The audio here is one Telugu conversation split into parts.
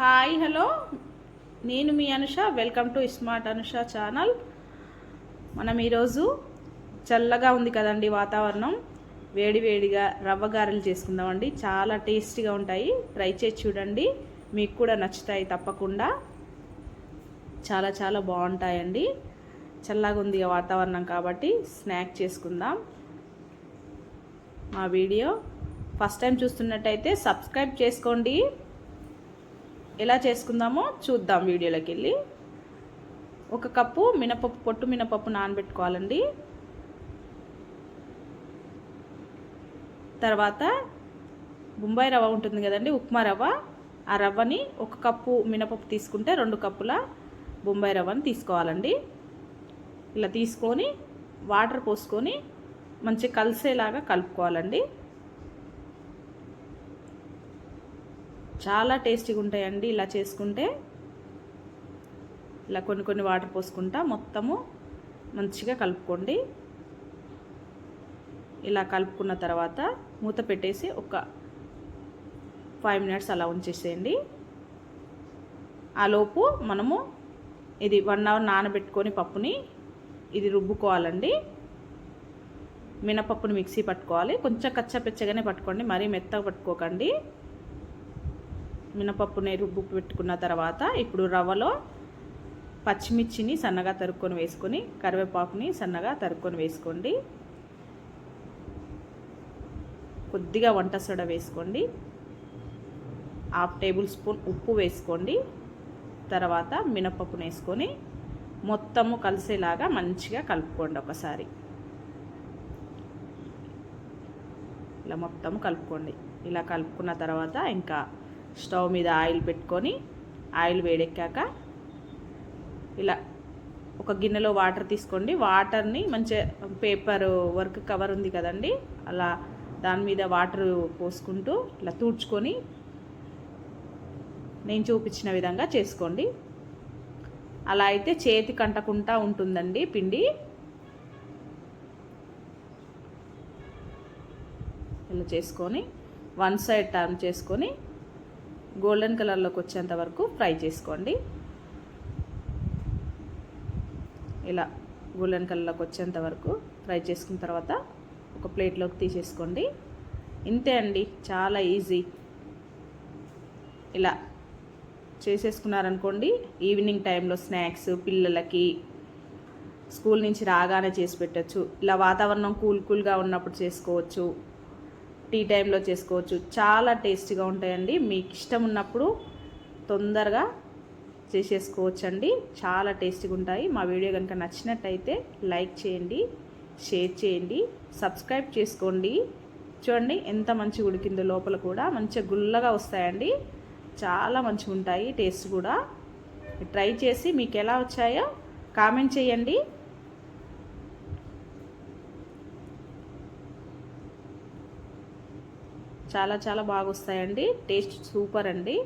Hi hello. నేను మీ Anusha. Welcome to smart Anusha channel. మనం ఈరోజు చల్లగా ఉంది కదండి వాతావరణం. వేడివేడిగా రవ్వ గారెలు చేసుకుందామండి. చాలా టేస్టీగా ఉంటాయి. ట్రై చేసి చూడండి. మీకు కూడా నచ్చుతాయి తప్పకుండా. చాలా చాలా బాగుంటాయండి. చల్లగా ఉంది ఇక వాతావరణం కాబట్టి స్నాక్ చేసుకుందాం. మా వీడియో ఫస్ట్ టైం చూస్తున్నట్టయితే సబ్స్క్రైబ్ చేసుకోండి. ఎలా చేసుకుందామో చూద్దాం వీడియోలోకి వెళ్ళి. ఒక కప్పు మినపప్పు పొట్టు మినపప్పు నానబెట్టుకోవాలండి. తర్వాత బొంబాయి రవ్వ ఉంటుంది కదండి ఉప్మా రవ్వ. ఆ రవ్వని ఒక కప్పు మినపప్పు తీసుకుంటే రెండు కప్పుల బొంబాయి రవ్వని తీసుకోవాలండి. ఇలా తీసుకొని వాటర్ పోసుకొని మంచి కలిసేలాగా కలుపుకోవాలండి. చాలా టేస్టీగా ఉంటాయండి. ఇలా చేసుకుంటే ఇలా కొన్ని కొన్ని వాటర్ పోసుకుంటా మొత్తము మంచిగా కలుపుకోండి. ఇలా కలుపుకున్న తర్వాత మూత పెట్టేసి ఒక ఫైవ్ మినిట్స్ అలా ఉంచేసేయండి. ఆలోపు మనము ఇది వన్ అవర్ నానబెట్టుకొని పప్పుని ఇది రుబ్బుకోవాలండి. మినపప్పుని మిక్సీ పట్టుకోవాలి. కొంచెం కచ్చపెచ్చగానే పట్టుకోండి. మరీ మెత్తగా పట్టుకోకండి. మినపప్పుని రుబ్బు పెట్టుకున్న తర్వాత ఇప్పుడు రవ్వలో పచ్చిమిర్చిని సన్నగా తరుక్కొని వేసుకొని కరివేపాకుని సన్నగా తరుక్కొని వేసుకోండి. కొద్దిగా వంట సోడా వేసుకోండి. హాఫ్ టేబుల్ స్పూన్ ఉప్పు వేసుకోండి. తర్వాత మినపప్పును వేసుకొని మొత్తము కలిసేలాగా మంచిగా కలుపుకోండి ఒకసారి. ఇలా మొత్తం కలుపుకోండి. ఇలా కలుపుకున్న తర్వాత ఇంకా స్టవ్ మీద ఆయిల్ పెట్టుకొని ఆయిల్ వేడెక్కాక ఇలా ఒక గిన్నెలో వాటర్ తీసుకోండి. వాటర్ని మంచిగా పేపర్ వర్క్ కవర్ ఉంది కదండి. అలా దాని మీద వాటర్ పోసుకుంటూ ఇలా తూడ్చుకొని నేను చూపించిన విధంగా చేసుకోండి. అలా అయితే చేతి కంటకుండా ఉంటుందండి పిండి. ఇలా చేసుకొని వన్ సైడ్ టర్న్ చేసుకొని గోల్డెన్ కలర్లోకి వచ్చేంత వరకు ఫ్రై చేసుకోండి. ఇలా గోల్డెన్ కలర్లోకి వచ్చేంత వరకు ఫ్రై చేసుకున్న తర్వాత ఒక ప్లేట్లోకి తీసేసుకోండి. ఇంతే అండి చాలా ఈజీ. ఇలా చేసేసుకున్నారనుకోండి ఈవినింగ్ టైంలో స్నాక్స్ పిల్లలకి స్కూల్ నుంచి రాగానే చేసి పెట్టచ్చు. ఇలా వాతావరణం కూల్ కూల్గా ఉన్నప్పుడు చేసుకోవచ్చు. టీ టైంలో చేసుకోవచ్చు. చాలా టేస్టీగా ఉంటాయండి. మీకు ఇష్టం ఉన్నప్పుడు తొందరగా చేసేసుకోవచ్చు అండి చాలా టేస్టీగా ఉంటాయి. మా వీడియో కనుక నచ్చినట్టయితే లైక్ చేయండి షేర్ చేయండి సబ్స్క్రైబ్ చేసుకోండి. చూడండి ఎంత మంచిగా ఉడికిందో లోపల కూడా. మంచిగా గుల్లగా వస్తాయండి. చాలా మంచిగా ఉంటాయి. టేస్ట్ కూడా. ట్రై చేసి మీకు ఎలా వచ్చాయో కామెంట్ చేయండి. చాలా చాలా బాగా వస్తాయండి టేస్ట్ సూపర్ అండి.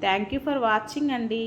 థ్యాంక్ యూ ఫర్ వాచింగ్ అండి.